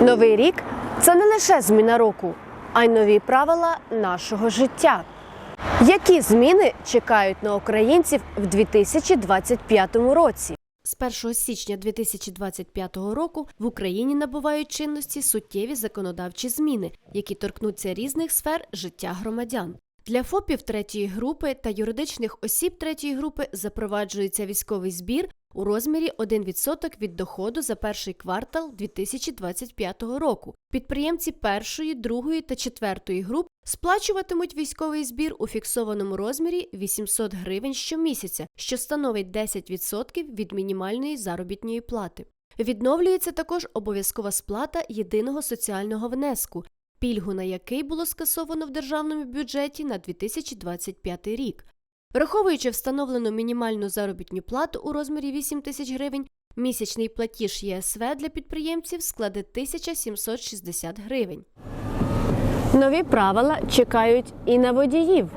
Новий рік це не лише зміна року, а й нові правила нашого життя. Які зміни чекають на українців в 2025 році? З 1 січня 2025 року в Україні набувають чинності суттєві законодавчі зміни, які торкнуться різних сфер життя громадян. Для ФОПів третьої групи та юридичних осіб третьої групи запроваджується військовий збір у розмірі 1% від доходу за перший квартал 2025 року. Підприємці першої, другої та четвертої груп сплачуватимуть військовий збір у фіксованому розмірі 800 гривень щомісяця, що становить 10% від мінімальної заробітної плати. Відновлюється також обов'язкова сплата єдиного соціального внеску, пільгу на який було скасовано в державному бюджеті на 2025 рік. Враховуючи встановлену мінімальну заробітну плату у розмірі 8 тисяч гривень, місячний платіж ЄСВ для підприємців складе 1760 гривень. Нові правила чекають і на водіїв.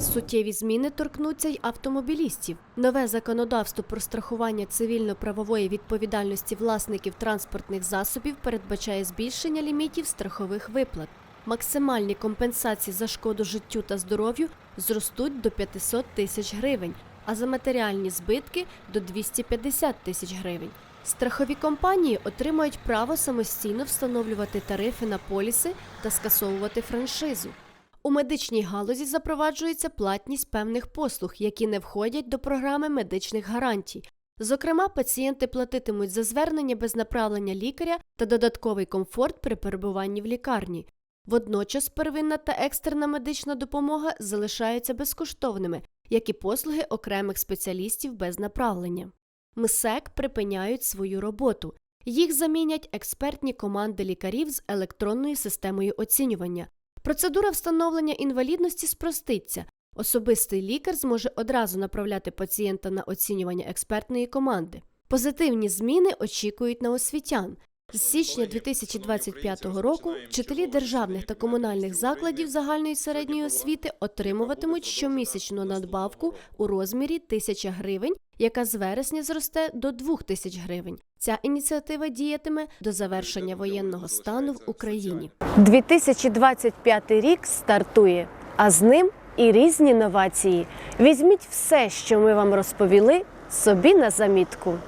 Суттєві зміни торкнуться й автомобілістів. Нове законодавство про страхування цивільно-правової відповідальності власників транспортних засобів передбачає збільшення лімітів страхових виплат. Максимальні компенсації за шкоду життю та здоров'ю зростуть до 500 тисяч гривень, а за матеріальні збитки до 250 тисяч гривень. Страхові компанії отримають право самостійно встановлювати тарифи на поліси та скасовувати франшизу. У медичній галузі запроваджується платність певних послуг, які не входять до програми медичних гарантій. Зокрема, пацієнти платитимуть за звернення без направлення лікаря та додатковий комфорт при перебуванні в лікарні. Водночас первинна та екстерна медична допомога залишаються безкоштовними, як і послуги окремих спеціалістів без направлення. МСЕК припиняють свою роботу. Їх замінять експертні команди лікарів з електронною системою оцінювання. Процедура встановлення інвалідності спроститься. Особистий лікар зможе одразу направляти пацієнта на оцінювання експертної команди. Позитивні зміни очікують на освітян. З січня 2025 року вчителі державних та комунальних закладів загальної середньої освіти отримуватимуть щомісячну надбавку у розмірі 1000 гривень, яка з вересня зросте до 2000 гривень. Ця ініціатива діятиме до завершення воєнного стану в Україні. 2025 рік стартує, а з ним і різні новації. Візьміть все, що ми вам розповіли, собі на замітку.